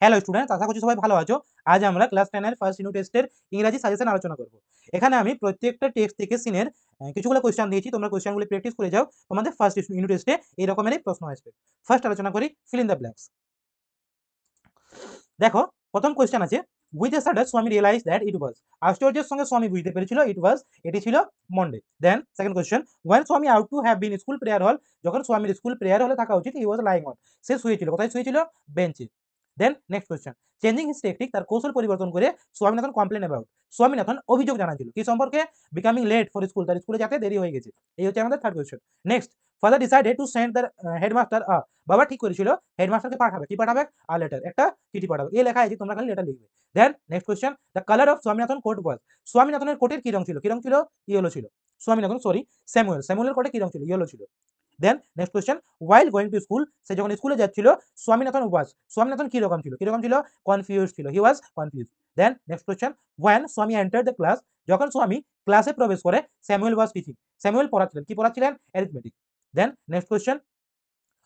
Hello student আশা করছি সবাই ভালো আছো। আজ আমরা ক্লাস টেনের ফার্স্ট ইউনিট টেস্টের ইংরাজি সাজেশন আলোচনা করব। এখানে আমি প্রত্যেকটা টেক্সট থেকে সিনের কিছুগুলো কোয়েশ্চেন দিয়েছি। তোমরা কোয়েশ্চেনগুলি প্র্যাকটিস করে যাও। তোমাদের ফার্স্ট ইউনিট টেস্টে এই রকমেরই প্রশ্ন আসবে। ফার্স্ট আলোচনা করি। ফিল ইন দ্য ব্ল্যাঙ্কস দেখো, প্রথম কোয়েশ্চেন আছে। উইথ এ সাডার স্বামী রিয়েলাইজ দ্যাট ইট ওয়াজ আশ্চর্যের সঙ্গে স্বামী বুঝতে পেরেছিল ইট ওয়াজ এটি ছিল Monday then second question when Swami out to have been school prayer hall যখন স্বামীর স্কুল প্রেয়ার হলে থাকা উচিত ই ওয়াজ লাইং অন সে শুয়েছিল। কোথায় শুয়েছিল? বেঞ্চে then next question changing his tactic তার কৌশল পরিবর্তন করে স্বামীনাথন কমপ্লেন অ্যাবাউট স্বামীনাথন অভিযোগ জানাচ্ছিল কি সম্পর্কে? বিকামিং লেট ফর স্কুল তার স্কুলে যেতে দেরি হয়ে গেছে। এই হচ্ছে আমাদের third question next father decided to send the headmaster আ বাবা ঠিক করেছিল হেডমাস্টারকে পাঠাবে। কি পাঠাবে? আর লেটার একটা চিঠি পাঠাবে। এই লেখা আছে তোমরা খালি লেটার লিখবে। Then next question the colour of Swaminathan coat was স্বামীনাথনের কোটের কি রং ছিল? কি রং ছিল? ইয়েলো ছিল। স্বামীনাথন সরি স্যামুয়েল স্যামুয়েলের কোটে কি রং ছিল? ইয়েলো ছিল। Then next question while going to school সে যখন স্কুলে যাচ্ছিল, স্বামীনাথন ওয়াজ স্বামীনাথন কি রকম ছিল? কি রকম ছিল? কনফিউজ ছিল। He was confuse then next question when Swami enter the class যখন স্বামী ক্লাসে প্রবেশ করে, স্যামুয়েল ওয়াজ টিচিং স্যামুয়েল পড়াচ্ছিলেন। কি পড়াচ্ছিলেন? Arithmetic then next question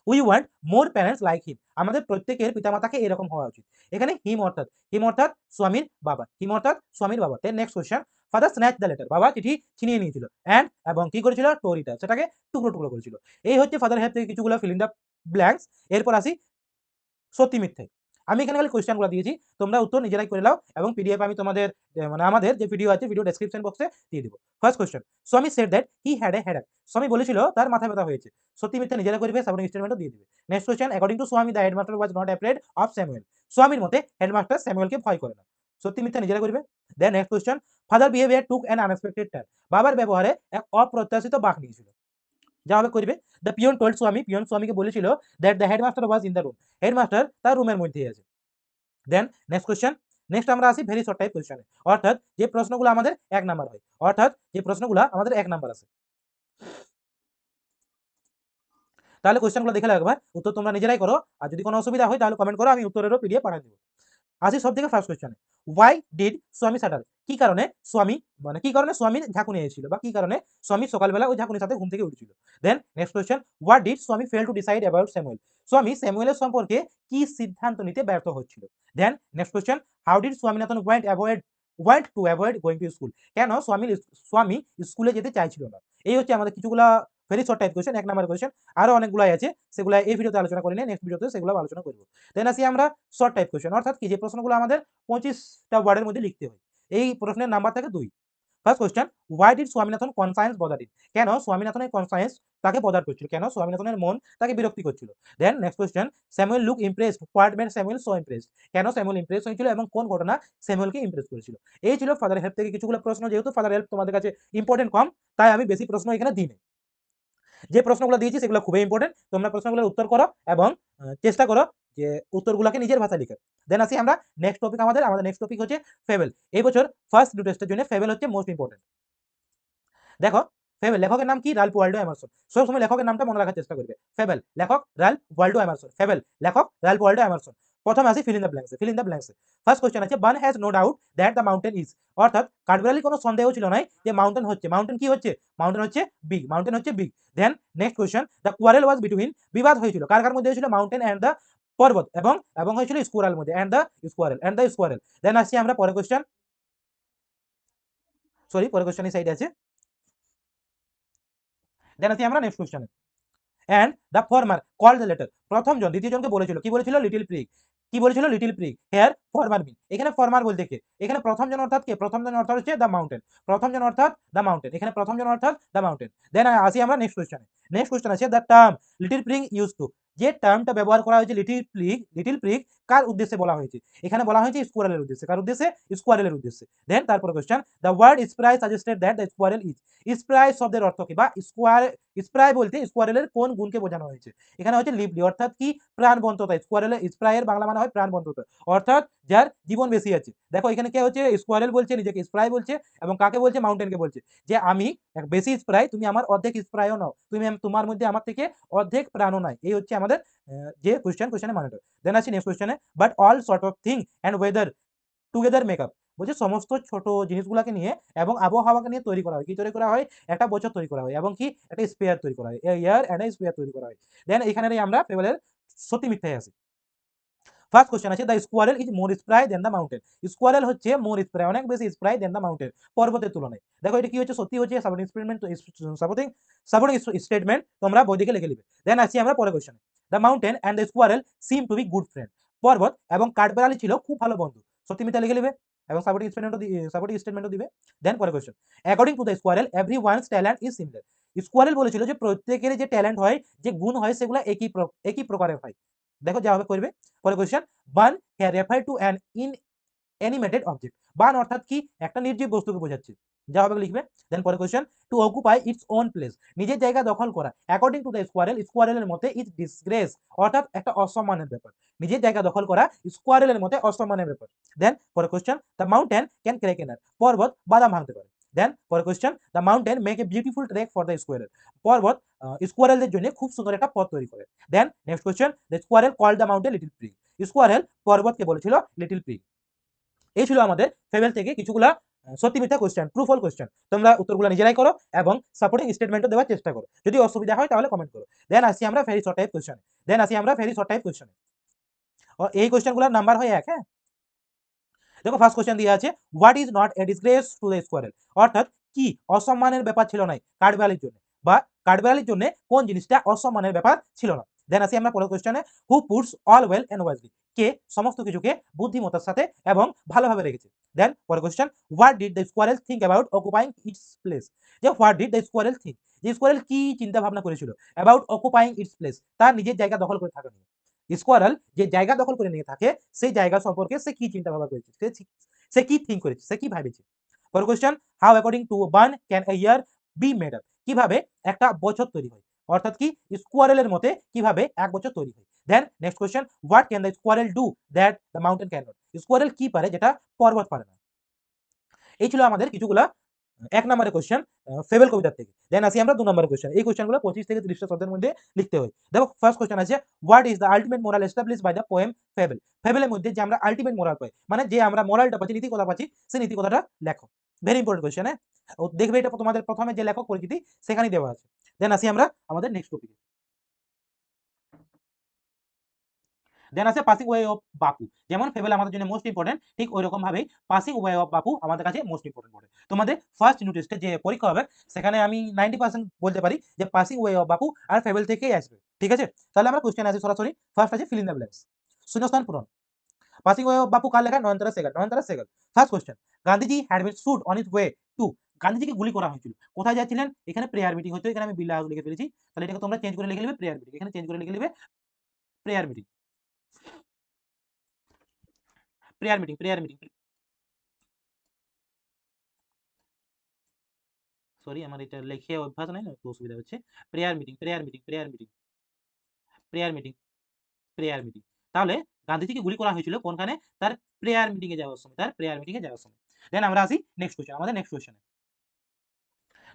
we want more parents like him আমাদের প্রত্যেকের পিতামাতাকে এরকম হওয়া উচিত। এখানে হিম অর্থাৎ হিম অর্থাৎ স্বামীর বাবা। হিম অর্থাৎ স্বামীর বাবা। Then next question father snatch the letter বাবা চিঠি ছিনিয়ে নিয়েছিল। অ্যান্ড এবং কি করেছিল? টোরিটা সেটাকে টুকরো টুকরো করেছিল। এই হচ্ছে ফাদার হেল্প থেকে কিছুগুলো ফিলিং দ্য ব্ল্যাঙ্কস এরপর আসি সত্যি মিথ্যে। আমি এখানে খালি কোয়েশ্চেনগুলো দিয়েছি। তোমরা উত্তর নিজেরাই করে নাও এবং পিডিএফ আমি তোমাদের মানে আমাদের যে ভিডিও আছে ভিডিও ডেসক্রিপশন বক্সে দিয়ে দেবো। First question Swami set that he had a headache Swami বলেছিল তার মাথা ব্যথা হয়েছে। সত্যি মিথ্যা নিজেরা করবে সাবরিং স্টেটমেন্টও দিয়ে দেবে। Next question according to Swami the headmaster was not afraid of Samuel স্বামীর মতে হেডমাস্টার স্যামুয়েলকে ভয় করে না। সত্যি মিথ্যা নিজেরা করবে? Then next question father behaviour took an unexpected turn বাবার ব্যবহারে এক অপ্রত্যাশিত বাঁক নিয়েছিল। যা হবে করবে? The peon told Swami peon স্বামীকে বলেছিল that the headmaster was in the room headmaster তার রুমের মধ্যেই আছে। দেন নেক্সট কোয়েশ্চেন নেক্সট আমরা আসি ভেরি শর্ট টাইপ কোয়েশ্চেনে অর্থাৎ যে প্রশ্নগুলো আমাদের এক নাম্বার হয়। অর্থাৎ যে প্রশ্নগুলো আমাদের এক নাম্বার আছে। তাহলে কোয়েশ্চেনগুলো দেখে লাগবে উত্তর তোমরা নিজেরাই করো। আর যদি কোনো অসুবিধা হয় তাহলে কমেন্ট করো, আমি উত্তরেরও পিডিএফ পাঠিয়ে দেবো। আসি সব থেকে ফার্স্ট কোয়েশ্চেনে ওয়াই ডিড স্বামী স্যাটার কি কারণে স্বামী মানে কি কারণে স্বামীর ঝাঁকুনি এসেছিল বা কি কারণে স্বামী সকালবেলা ওই ঝাঁকুনির সাথে ঘুম থেকে উঠেছিল? Then next question what did Swami fail to decide about Samuel Swami স্যামুয়েলের সম্পর্কে কি সিদ্ধান্ত নিতে ব্যর্থ হচ্ছিল? Then next question how did Swaminathan want avoid want to avoid going to school কেন স্বামী স্বামী স্কুলে যেতে চাইছিল না? এই হচ্ছে আমাদের কিছুগুলা ভেরি শর্ট টাইপ কোয়েশ্চেন এক নাম্বার কোয়েশ্চেন আরও অনেকগুলাই আছে সেগুলো এই ভিডিওতে আলোচনা করে নিয়ে নেক্সট ভিডিওতে সেগুলো আলোচনা করব। দেন আসি আমরা শর্ট টাইপ কোয়েশ্চেন অর্থাৎ কি যে প্রশ্নগুলো আমাদের পঁচিশটা ওয়ার্ডের মধ্যে লিখতে হয়। এই প্রশ্নের নাম্বার থাকে দুই। First question why did Swaminathan conscience bother it কেন স্বামীনাথনের কনসায়েন্স তাকে বদার করছিল? কেন স্বামীনাথনের মন তাকে বিরক্তি করছিল? Then next question Samuel look impressed what made Samuel so impressed কেন স্যামুয়েল ইমপ্রেস হয়েছিল এবং কোন ঘটনা স্যামুয়েলকে ইমপ্রেস করেছিল? এই ছিল ফাদার হেল্প থেকে কিছুগুলো প্রশ্ন, যেহেতু ফাদার হেল্প তোমাদের কাছে ইম্পর্টেন্ট কম, তাই আমি বেশি প্রশ্ন এখানে দিই। যে প্রশ্নগুলো দিয়েছি সেগুলো খুবই ইম্পর্টেন্ট তোমরা প্রশ্নগুলোর উত্তর করো এবং চেষ্টা করো যে উত্তরগুলোকে নিজের ভাষায় লিখে। দেন আসি আমরা নেক্সট টপিক আমাদের। আমাদের নেক্সট টপিক হচ্ছে ফেভেল এই বছর ফার্স্ট দু টেস্টের জন্য ফেভেল হচ্ছে মোস্ট ইম্পর্টেন্ট দেখো ফেভেল লেখকের নাম কি? রাল্প ওয়াল্ডো এমারসন সবসময় লেখকের নামটা মনে রাখার চেষ্টা করবে। ফেভেল লেখক রাল্প ওয়াল্ডো এমারসন ফেভেল লেখক রাল্প ওয়াল্ডো এমারসন প্রথমে আসি ফিল ইন দ্য ব্ল্যাঙ্কসে ফিল ইন দ্য ব্ল্যাঙ্কসে ফার্স্ট কোশ্চেন আছে Bun has no doubt that the mountain is অর্থাৎ কাঠবিড়ালি কোনো সন্দেহ ছিল না যে মাউন্টেন হচ্ছে। মাউন্টেন কি হচ্ছে? মাউন্টেন হচ্ছে বিগ মাউন্টেন হচ্ছে big then next question the quarrel was between বিবাদ হয়েছিল। কার কার মধ্যে হয়েছিল? মাউন্টেন অ্যান্ড দ্য পর্বত। এবং এবং হয়েছিল স্কোয়ারেল মধ্যে। And the squirrel and the squirrel then আসছি আমরা পরের কোয়েশ্চেন সরি পরের কোয়েশ্চেন সাইডে আছে। দেন আসি আমরা next কোয়েশ্চেনে and the former call the latter প্রথম জন, দ্বিতীয় জনকে বলেছিল, কি বলেছিল? লিটিল প্রিক কি বলেছিল? Little prick here former mean এখানে ফরমার বলতে কে? এখানে প্রথম জন অর্থাৎ কে? প্রথম জন অর্থাৎ হচ্ছে দ্য মাউন্টেন প্রথম জন অর্থাৎ দ্য মাউন্টেন এখানে প্রথম জন অর্থাৎ দ্য মাউন্টেন দেন আসি আমরা নেক্সট কোয়েশ্চনে নেক্সট কোয়েশ্চন আছে the term little prick use to যে টার্মটা ব্যবহার করা হয়েছে লিটিল প্রিক লিটিল প্রিক কার উদ্দেশ্যে বলা হয়েছে? এখানে বলা হয়েছে স্কোয়ারেলের উদ্দেশ্যে। কার উদ্দেশ্যে? স্কোয়ারেলের উদ্দেশ্যে। দেন তারপর question the word spry suggested that the squirrel is spry শব্দের অর্থ কি? বা স্কোয়ার স্প্রাই বলতে স্কোয়ারেলের কোন গুণকে বোঝানো হয়েছে? এখানে হচ্ছে লিভলি অর্থাৎ কি? প্রাণবন্ততা। স্কোয়ারেলের স্প্রাইয়ের বাংলা মানে হয় প্রাণবন্ততা। অর্থাৎ যার জীবন বেশি আছে। দেখো এখানে কে হচ্ছে? স্কোয়ারেল বলছে, নিজেকে স্প্রাই বলছে এবং কাকে বলছে? মাউন্টেনকে বলছে। যে আমি বেশি স্প্রাই তুমি আমার অর্ধেক স্প্রাইও নাও। তুমি তোমার মধ্যে আমার থেকে অর্ধেক প্রাণও নাই। এই হচ্ছে আমাদের যে কোয়েশ্চেন কোয়েশ্চেনের মানেটা দেন আসি next কোয়েশ্চেনে but all sort of thing and weather together make up বলছে সমস্ত ছোট জিনিসগুলোকে নিয়ে এবং আবহাওয়াকে নিয়ে তৈরি করা হয়। কি তৈরি করা হয়? একটা বছর তৈরি করা হয় এবং কি একটা স্পেয়ার তৈরি করা হয়। ইয়ার অ্যান্ড স্পেয়ার তৈরি করা হয়। দেন এখানে আমরা সত্যি মিথ্যায় আসি। ফার্স্ট কোশ্চেন আছে the squirrel is more spry than the mountain squirrel হচ্ছে মোর স্প্রাই অনেক বেশি স্প্রাই দেন দ্য মাউন্টেন পর্বতের তুলনায়। দেখো এটা কি হচ্ছে? সত্যি হচ্ছে supporting statement supporting supporting statement তোমরা বই দিকে লিখে নিবে। দেন আসি আমরা পরের কোশ্চেনে the mountain and the squirrel seem to be good friend পর্বত এবং কাঠবেড়ালি ছিল খুব ভালো বন্ধু। সত্যি মিথ্যা লিখে নিবে? এবং সাপোর্টিং স্টেটমেন্টও সাপোর্টিং স্টেটমেন্টও দিবে? দেন পরের question according to the squirrel every one's talent is similar squirrel বলেছিল যে প্রত্যেকের যে ট্যালেন্ট হয়, যে গুণ হয়, সেগুলো একই একই প্রকারের হয়। দেখো যাভাবে করবে। পরের কোশ্চেন বান হ্যাঁ refer to an in animated object Bun অর্থাৎ কি? একটা নির্জীব বস্তুকে বোঝাচ্ছে। যাভাবে লিখবে। দেন পরের question to occupy its own place নিজের জায়গা দখল করা। অ্যাকর্ডিং টু দ্য স্কোয়ারেল স্কোয়ারেলের মতে ইটস ডিসগ্রেস অর্থাৎ একটা অসম্মানের ব্যাপার। নিজের জায়গা দখল করা স্কোয়ারেলের মতে অসম্মানের ব্যাপার। দেন পরে question the mountain can crack a nut পর্বত বাদাম ভাঙতে পারে। দেন পরের question the mountain make a beautiful track for the squirrel পর্বত স্কোয়ারেলদের জন্য খুব সুন্দর একটা পথ তৈরি করে। Then next question the squirrel call the mountain little prig squirrel পর্বতকে বলেছিল লিটিল প্রিক এই ছিল আমাদের ফেবেল থেকে কিছুগুলা সত্যি মিথ্যা কোশ্চেন ট্রু ফল কোশ্চেন তোমরা উত্তরগুলো নিজেরাই করো এবং সাপোর্টিং স্টেটমেন্টও দেওয়ার চেষ্টা করো। যদি অসুবিধা হয় তাহলে কমেন্ট করো। দেন আসি আমরা very short type question then আসি আমরা ভেরি শর্ট টাইপ কোশ্চেন এই কোয়েশ্চেনগুলোর নাম্বার হয় এক হ্যাঁ? দেখো ফার্স্ট কোশ্চেন দিয়ে আছে what is not a disgrace to the squirrel অর্থাৎ কি, অসম্মানের ব্যাপার ছিল না কাঠবেড়ালির জন্য বা কাঠবেড়ালির জন্য কোন জিনিসটা অসম্মানের ব্যাপার ছিল না? দেন আসি আমরা পরের কোশ্চেনে who puts all well and wisely কে সমস্ত কিছুকে বুদ্ধিমত্তার সাথে এবং ভালোভাবে রেখেছে? দেন পরের question what did the squirrel think about occupying its place যে what did the squirrel think যে স্কোয়ারেল কি চিন্তা ভাবনা করেছিল অ্যাবাউট অকুপাইং ইটস প্লেস তার নিজের জায়গা দখল করে থাকা নিয়ে। স্কোয়ারেল যে জায়গা দখল করে নিয়ে থাকে, সেই জায়গা সম্পর্কে সে কি চিন্তা ভাবনা করেছে? সে কি- থিঙ্ক করেছে? সে কি ভাবেছে? পরের question how according to Bun can a year be made up কীভাবে একটা বছর তৈরি হয়? অর্থাৎ কি স্কোয়ারেলের মতে কীভাবে এক বছর তৈরি হয়? Then next question what can the squirrel do that the mountain can not squirrel কি পারে যেটা পর্বত পারে না? এই ছিল আমাদের কিছুগুলা এক নম্বরের কোশ্চেন ফেভেল কবিতার থেকে। দেন আসি আমরা দু নম্বরের কোয়েশ্চন এই কোশ্চেনগুলো পঁচিশ থেকে তিরিশটা শব্দের মধ্যে লিখতে হয়। দেখো ফার্স্ট কোশ্চেন আছে what is the ultimate moral establish by the poem fable ফেবেলের মধ্যে যে আমরা আলটিমেট মোরাল পাই মানে যে আমরা মোরালটা পাচ্ছি নীতি কথা পাচ্ছি, সেই নীতি কথাটা লেখো। ভেরি ইম্পর্টেন্ট কোয়েশ্চন হ্যাঁ? দেখবে এটা তোমাদের প্রথমে যে লেখক পরিচিতি, সেখানেই দেওয়া আছে। দেন আসি আমরা আমাদের নেক্সট টপিকে দেন আছে পাসিং ওয়ে অফ বাপু যেমন ফেবেল আমাদের জন্য মোস্ট ইম্পর্টেন্ট ঠিক ওই ভাবেই পাসিং ওয়ে অফ বাপু আমাদের কাছে মোস্ট ইম্পর্টেন্ট পড়ে তোমাদের ফার্স্ট ইউনিট টেস্টে যে পরীক্ষা হবে, সেখানে আমি নাইনটি পার্সেন্ট বলতে পারি যে passing way of Bapu R fable থেকেই আসবে, ঠিক আছে? তাহলে আমরা কোশ্চেন আছে সরাসরি। ফার্স্ট আছে ফিল ইন দ্য ব্ল্যাঙ্কস শূন্যস্থান পূরণ। পাসিং ওয়ে অফ বাপু কার লেখা? Nayantara Sahgal. Nayantara Sahgal. First question Gandhiji had been shot on his way to গান্ধীজিকে গুলি করা হয়েছিল। কোথায় যাচ্ছিলেন? এখানে প্রেয়ার মিটিং হতো এখানে আমি বিল্লা লিখে ফেলেছি। তাহলে এটাকে তোমরা চেঞ্জ করে লিখে নেবে প্রেয়ার মিটিং এখানে চেঞ্জ করে লিখে নেবে prayer meeting prayer meeting prayer meeting sorry আমার এটা লেখে অভ্যাস নাই না অসুবিধা হচ্ছে। Prayer meeting prayer meeting prayer meeting prayer meeting prayer meeting তাহলে গান্ধীজিকে গুলি করা হয়েছিল কোনখানে? তার প্রেয়ার মিটিং এ যাওয়ার সময়, তার প্রেয়ার মিটিং এ যাওয়ার সময়। দেন আমরা আসি নেক্সট কোশ্চেন আমাদের নেক্সট কোশ্চেনে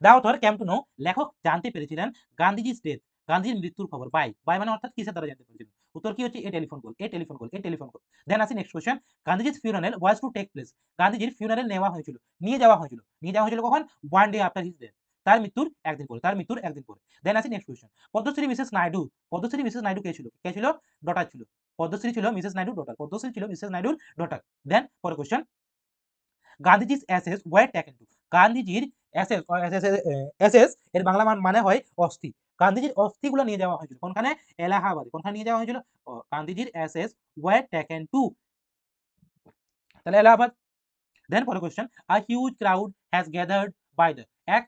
দা অথর ক্যাম টু লেখক জানতে পেরেছিলেন গান্ধীজি ডেথ গান্ধীজির মৃত্যুর খবর বাই বাই মানে অর্থাৎ কিসের দ্বারা জানতে পেরেছিলেন? উত্তর কি হচ্ছে? A telephone call a telephone call a telephone call then আসি নেক্সট কোশ্চেন গান্ধীজির funeral was to take place গান্ধীজির ফিউনারেল নেওয়া হয়েছিল। নিয়ে যাওয়া হয়েছিল। নিয়ে যাওয়া হয়েছিল কখন? One day after his death তার মৃত্যুর একদিন পরে, তার মৃত্যুর একদিন পরে। দেন আসি next question Padmashri Mrs Naidu, Padmashri Mrs Naidu কে ছিল? কে ছিল? ডটার ছিল। পদ্মশ্রী ছিল মিসেস নাইডু ডটার পদ্মশ্রী ছিল মিসেস নাইডুর ডটার দেন পরে কোশ্চেন গান্ধীজির অ্যাসেস ওয়ার টেকেন টু গান্ধীজির অ্যাসেস অ্যাসেস এর বাংলা মানে হয় অস্থি। গান্ধীজির অস্থিগুলো নিয়ে যাওয়া হয়েছিল। কোনখানে? এলাহাবাদে। কোনখানে নিয়ে যাওয়া হয়েছিল? গান্ধীজির অ্যাসেস ওয়ার টেকেন টু। তাহলে এলাহাবাদ। দেন পরে question a huge crowd has gathered by the এক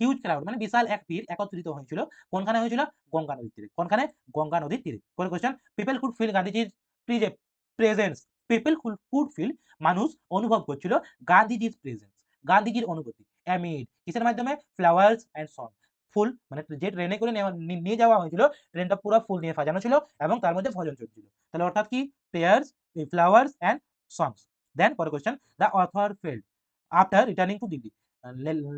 হিউজ ক্রাউড মানে বিশাল এক ভিড় একত্রিত হয়েছিল। কোনখানে হয়েছিল? গঙ্গা নদীর তীরে। কোনখানে? গঙ্গা নদীর তীরে। পরে কোশ্চেন পিপল কুড ফিল গান্ধীজির প্রেজেন্স পিপল কুড ফিল মানুষ অনুভব করছিল গান্ধীজির প্রেজেন্স গান্ধীজির অনুভূতি। অ্যামিড কিসের মাধ্যমে? ফ্লাওয়ার্স অ্যান্ড সং ফুল মানে যে ট্রেনে করে নিয়ে যাওয়া হয়েছিল ট্রেনটা পুরো ফুল নিয়ে সাজানো ছিল এবং তার মধ্যে ভজন চলছিল। তাহলে অর্থাৎ কি? Prayers flowers and songs then পরে question the author felt after returning to Delhi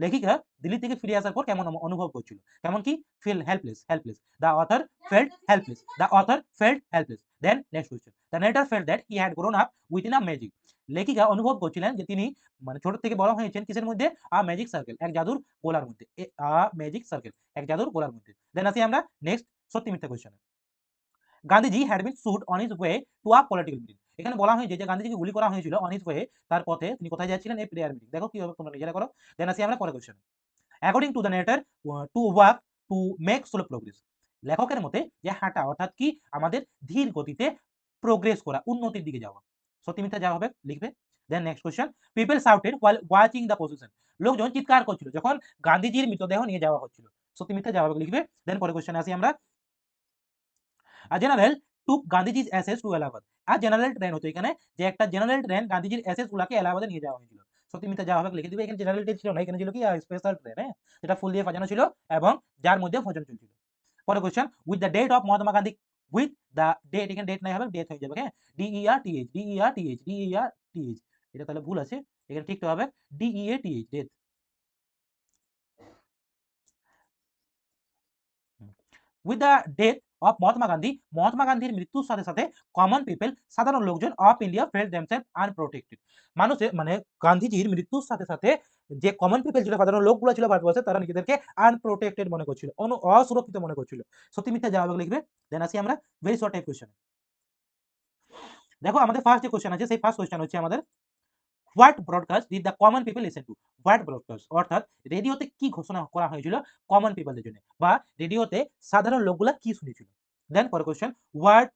লেখিকা দিল্লি থেকে ফিরে আসার পর কেমন অনুভব করছিল? কেমন কি? Feel helpless helpless the author felt helpless the author felt helpless then next question the narrator felt that he had grown up within a magic লেখিকা অনুভব করছিলেন যে তিনি মানে ছোট থেকে বড় হয়েছেন কিসের মধ্যে? আ ম্যাজিক সার্কেল এক জাদুর গোলার মধ্যে। আ ম্যাজিক সার্কেল এক জাদুর গোলার মধ্যে। দেন আসি আমরা নেক্সট সত্যি মিথ্যা question Gandhiji had been shot on his way to a political meeting এখানে বলা হয়েছে যে গান্ধীজিকে গুলি করা হয়েছিল অন হিজ ওয়ে তার পথে তিনি কোথায় যাচ্ছিলেন? এই প্রেয়ার মিটিং দেখো কি হবে, তোমরা নিজেরা করো। দেন আসি আমরা পরে question according to the narrator to work to make slow progress লেখকের মতে যে হাঁটা অর্থাৎ কি? আমাদের ধীর গতিতে প্রোগ্রেস করা, উন্নতির দিকে যাওয়া। সত্যি মিথ্যা যা হবে লিখবে। Then next question people shouted while watching the procession লোকজন চিৎকার করছিল যখন গান্ধীজির মৃতদেহ নিয়ে যাওয়া হচ্ছিল। সত্যি মিথ্যা জবাব লিখবে। দেন পরে কোশ্চেন আসি আমরা। জেনারেল টুক গান্ধীজির অ্যাসেস টু এলাহাবাদ আর জেনারেল ট্রেন হতো এখানে, যে একটা জেনারেল ট্রেন গান্ধীজির অ্যাসেস গুলাকে এলাহাবাদে নিয়ে যাওয়া হয়েছিল। সত্যি মিথ্যা যাওয়া হবে লিখে দিবে। এখানে জেনারেল ট্রেন ছিল না, এখানে ছিল কি? স্পেশাল ট্রেন হ্যাঁ? যেটা ফুল দিয়ে সাজানো ছিল এবং যার মধ্যে ভোজন চলছিল। পরে question with the date of Mahatma Gandhi with the date এখানে ডেট নাই হবে ডেট হয়ে যাবে হ্যাঁ DER TH DER TH DER TH এটা তাহলে ভুল আছে, এখানে ঠিক হবে D E A T H date with the death of Mahatma Gandhi Mahatma গান্ধীর মৃত্যুর সাথে সাথে কমন পিপল সাধারণ লোকজন of India felt themselves unprotected মানুষের মানে গান্ধীজির মৃত্যুর সাথে সাথে যে কমন পিপল ছিল সাধারণ লোকগুলো ছিল ভারতবর্ষে, তারা নিজেদেরকে আনপ্রোটেক্টেড মনে করছিল, অনু, অসুরক্ষিত মনে করছিল। সত্যি মিথ্যা জবাব লিখবে দেন আসি আমরা ভেরি শর্ট টাইপ কোশ্চেন দেখো আমাদের ফার্স্ট যে কোশ্চেন আছে, সেই ফার্স্ট কোশ্চেন হচ্ছে আমাদের what broadcast did the common people listen to what broadcast অর্থাৎ রেডিওতে কি ঘোষণা করা হয়েছিল কমন পিপলদের জন্য? বা রেডিওতে সাধারণ লোকগুলা কি শুনেছিল? দেন পরে question what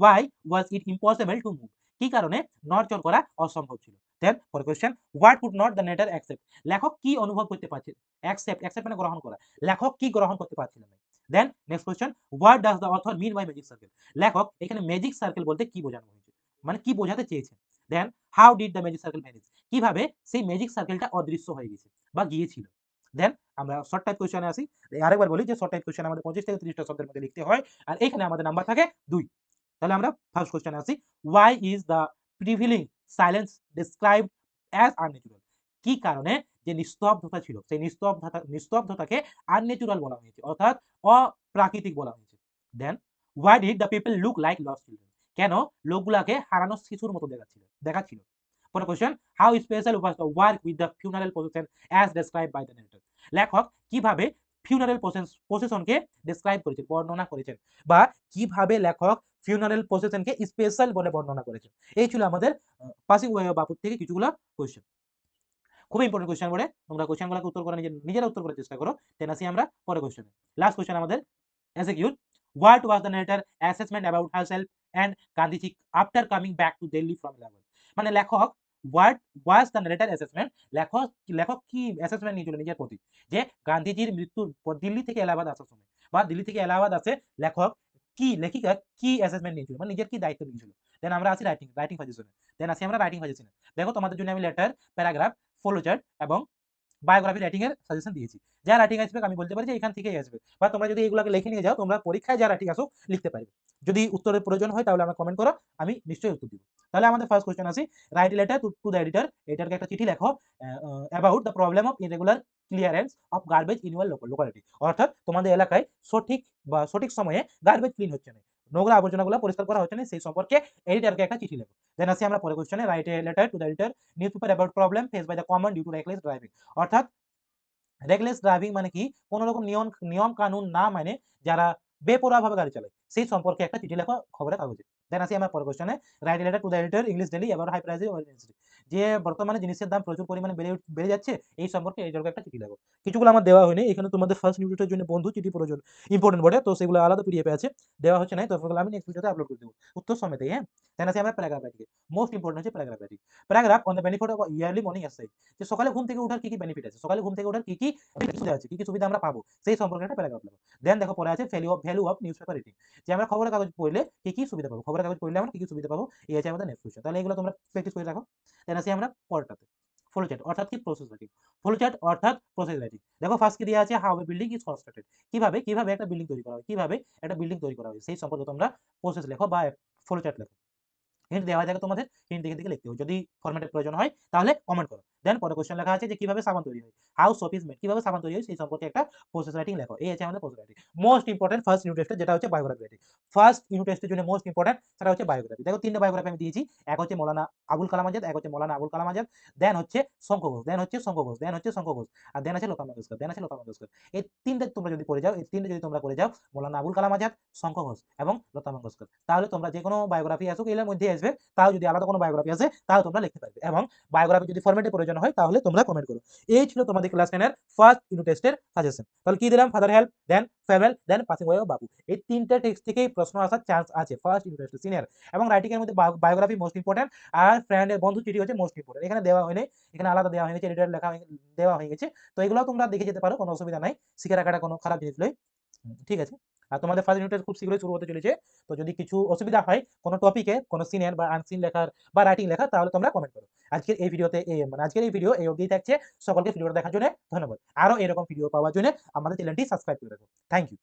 why was it impossible to move কি কারণে? নড়চড় করা অসম্ভব ছিল। দেন পরে question what could not the narrator accept লেখক কি অনুভব করতে পারছে অ্যাকসেপ্ট অ্যাকসেপ্ট মানে গ্রহণ করা। লেখক কি গ্রহণ করতে পারছিলেন না। Then next question what does the author mean by magic circle লেখক এখানে ম্যাজিক সার্কেল বলতে কি বোঝানো হয়েছে? মানে কি বোঝাতে চেয়েছেন? Then how did the magic circle manage কীভাবে সেই ম্যাজিক সার্কেলটা অদৃশ্য হয়ে গেছে বা গিয়েছিল? দেন আমরা শর্ট টাইপ কোশ্চেনে আসি। আরেকবার বলি যে শর্ট টাইপ কোশ্চেন আমাদের পঁচিশ থেকে ত্রিশটা শব্দের মধ্যে লিখতে হয়। আর এখানে আমাদের নাম্বার থাকে দুই। তাহলে আমরা ফার্স্ট কোশ্চেনে আসি। Why is the prevailing silence describe as unnatural কি কারণে? যে নিস্তব্ধতা ছিল, সেই নিস্তব্ধতা, নিস্তব্ধতাকে আনন্যাচুরাল বলা হয়েছে, অর্থাৎ অপ্রাকৃতিক বলা হয়েছে। Then why did the people look like lost children কেন লোকগুলাকে হারানো শিশুর মতো দেখাচ্ছিল দেখাচ্ছিল? পরে question how special was the work with the funeral procession as describe by the narrator লেখক কীভাবে ফিউনারেল প্রসেশনকে ডেসক্রাইব করেছেন, বর্ণনা করেছেন, বা কীভাবে লেখক ফিউনারেল প্রসেশনকে স্পেশাল বলে বর্ণনা করেছেন এই ছিল আমাদের পাসিং বাপুর থেকে কিছুগুলো কোশ্চেন খুবই ইম্পর্টেন্ট কোশ্চেন বলে। তোমরা কোশ্চেনগুলোকে উত্তর করে নিজের নিজেরা উত্তর করার চেষ্টা করো। দেন আসি আমরা পরে কোশ্চেনে লাস্ট কোশ্চেন আমাদের S A Q what was the narrator assessment about herself and Gandhiji after coming back to Delhi from eleven মানে লেখক what was the narrator assessment লেখক লেখক কি অ্যাসেসমেন্ট নিয়েছিল নিজের প্রতি? যে গান্ধীজির মৃত্যুর পর দিল্লি থেকে এলাহাবাদ আসার সময়। বা দিল্লি থেকে এলাহাবাদ আসে লেখক কি লেখিকা কি অ্যাসেসমেন্ট নিয়েছিল? মানে নিজের কি দায়িত্ব নিয়েছিল? দেন আমরা আছি রাইটিং রাইটিং সাজেশনে দেন আছি আমরা রাইটিং সাজেশনে দেখো তোমাদের জন্য আমি লেটার প্যারাগ্রাফ ফ্লোচার্ট এবং বায়োগ্রাফি রাইটিং এর সাজেশন দিয়েছি। যা রাইটিং আসবে, আমি বলতে পারি যে এখান থেকেই আসবে। বা তোমরা যদি এগুলোকে লিখে নিয়ে যাও, তোমরা পরীক্ষায় যা রাইটিং আসো লিখতে পারবে। যদি উত্তরের প্রয়োজন হয়, তাহলে আমার কমেন্ট করো, আমি নিশ্চয়ই উত্তর দিব। তাহলে আমাদের ফার্স্ট কোশ্চেন আসি। Write letter to the editor এটারকে একটা চিঠি লেখো about the problem of irregular clearance of garbage in your locality অর্থাৎ তোমাদের এলাকায় সঠিক বা সঠিক সময়ে গার্বেজ ক্লিন হচ্ছে না। নোংরা আবর্জনাগুলো পরিষ্কার করা হচ্ছে না, সেই সম্পর্কে এডিটারকে একটা চিঠি লেখো। দেন আসি আমরা পরে কোশ্চেনে write a letter to the editor newspaper about problem face by the common due to reckless driving অর্থাৎ রেকলেস ড্রাইভিং মানে কি? কোনো রকম নিয়ম নিয়ম কানুন না মানে যারা বেপরোয়াভাবে গাড়ি চালায়, সেই সম্পর্কে একটা চিঠি লেখা খবরের কাগজে। দেন আসি আমার পরের কোশ্চেনে write letter to the editor English daily এবার হাই প্রাইস যে বর্তমানে জিনিসের দাম প্রচুর পরিমাণে বেড়ে বেড়ে যাচ্ছে, এই সম্পর্কে এডিটরকে একটা চিঠি লেখো। কিছুগুলো আমার দেওয়া হয়নি, এখানে তোমাদের ফার্স্ট নিউজের জন্য বন্ধু, চিঠি প্রয়োজন ইম্পর্টেন্ট বটে, তো সেগুলো আলাদা পিডিএফে আছে, দেওয়া হচ্ছে না তো আমি নেক্সট ভিডিওতে আপলোড করে দেবো। উত্তর সমেত হ্যাঁ? দেন আসি আমরা প্যারাগ্রাফ রাইটিং মোস্ট ইম্পর্টেন্ট হচ্ছে paragraph writing paragraph on the benefit of early morning exercise যে সকালে ঘুম থেকে ওঠার কি কি বেনিফিট আছে, সকালে ঘুম থেকে ওঠার কি কি সুবিধা আছে, কি কি সুবিধা আমরা পাবো, সেই সম্পর্কে একটা প্যারাগ্রাফ লেখো। দেন দেখো, পরে আছে value of value of newspaper reading যে আমরা খবরের কাগজ পড়লে কি কি সুবিধা পাবো? খবরের কাগজ করলে আমরা কি কি সুবিধা পাবো? এই আছে আমাদের নেক্সট কোশ্চেন তাহলে এগুলো তোমরা প্র্যাকটিস করে রাখো দেন আসি আমরা পরেরটাতে। ফ্লো চার্ট অর্থাৎ কি প্রসেস রাইটিং ফ্লো চার্ট অর্থাৎ প্রসেস রাইটিং দেখো ফার্স্ট কি দেওয়া আছে? How a building is constructed কীভাবে? কীভাবে একটা বিল্ডিং তৈরি করা হয়? কীভাবে একটা বিল্ডিং তৈরি করা হয়? সেই সম্পর্কে তোমরা প্রসেস লেখো বা ফ্লো চ্যাট লেখো। হিন্ট দেওয়া থাকে তোমাদের হিন্ট দেখে দেখে লিখতে হবে। যদি ফরম্যাটের প্রয়োজন হয়, তাহলে কমেন্ট করো। দেন পরে কোশ্চেন লেখা আছে যে কীভাবে সাবান তৈরি হয় হাউ সোপ ইজ মেড কীভাবে সাবান তৈরি হয়, সেই সম্পর্কে একটা প্রসেস রাইটিং লেখো। এই আছে আমাদের process writing most important first unit টেস্টে যেটা হচ্ছে বায়োগ্রাফি রাইটিং ফার্স্ট ইউনিট টেস্টের জন্য মোস্ট ইম্পর্টেন্ট সেটা হচ্ছে বায়োগ্রাফি দেখো তিনটে বায়োগ্রাফি আমি দিয়েছি, এক হচ্ছে মৌলানা আবুল কালাম আজাদ, এক হচ্ছে মৌলানা আবুল কালাম আজাদ দেন হচ্ছে শঙ্খ ঘোষ দেন হচ্ছে শঙ্খ ঘোষ দেন হচ্ছে শঙ্খ ঘোষ, আর দেন আছে লতা মঙ্গেশকর দেন আছে লতা মঙ্গেশকর। এই তিনটে তোমরা যদি পড়ে যাও, এই তিনটে যদি তোমরা করে যাও, মৌলানা আবুল কালাম আজাদ শঙ্খ ঘোষ এবং লতা মঙ্গেশকর। তাহলে তোমরা যে কোনো বায়োগ্রাফি আসুক, এর মধ্যে আসবে, তাও যদি আলাদা কোনো বায়োগ্রাফি আসে, তাও তোমরা লিখতে পারবে এবং বায়োগ্রাফি যদি ফরম্যাটে প্রয়োজন হয়, তাহলে তোমরা কমেন্ট করো। এই ছিল তোমাদের ক্লাস টেনের ফার্স্ট ইউনিট টেস্টের সাজেশন তাহলে কি দিলাম? Father help then fable then passing way Bapu. এই তিনটা টেক্সট থেকেই প্রশ্ন আসার চান্স আছে ফার্স্ট ইউনিট টেস্ট সিনিয়র এবং রাইটিং এর মধ্যে বায়োগ্রাফি মোস্ট ইম্পর্টেন্ট আর ফ্রেন্ডের বন্ধু চিঠি হচ্ছে মোস্ট ইম্পর্টেন্ট এখানে দেওয়া হয়নি, এখানে আলাদা দেওয়া হয়ে গেছে এডিটর লেখা দেওয়া হয়ে গেছে। তো এগুলো তোমরা দেখে যেতে পারো, কোনো অসুবিধা নাই। শিখে রাখাটা কোনো খারাপ জিনিস নয়। ঠিক আছে? আর তোমাদের ফার্স্ট ইউনিট খুব শীঘ্রই শুরু হতে চলেছে। তো যদি কিছু অসুবিধা হয় কোনো টপিকে কোনো সিনিয়র বা আনসিন লেখার বা রাইটিং লেখা তাহলে তোমরা কমেন্ট করো। আজকের এই ভিডিওতে এই মানে আজকের এই ভিডিও এই অবধি থাকছে। সকলকে ভিডিওটা দেখার জন্য ধন্যবাদ। আরও এরকম ভিডিও পাওয়ার জন্য আমাদের চ্যানেলটি সাবস্ক্রাইব করে রাখো। Thank you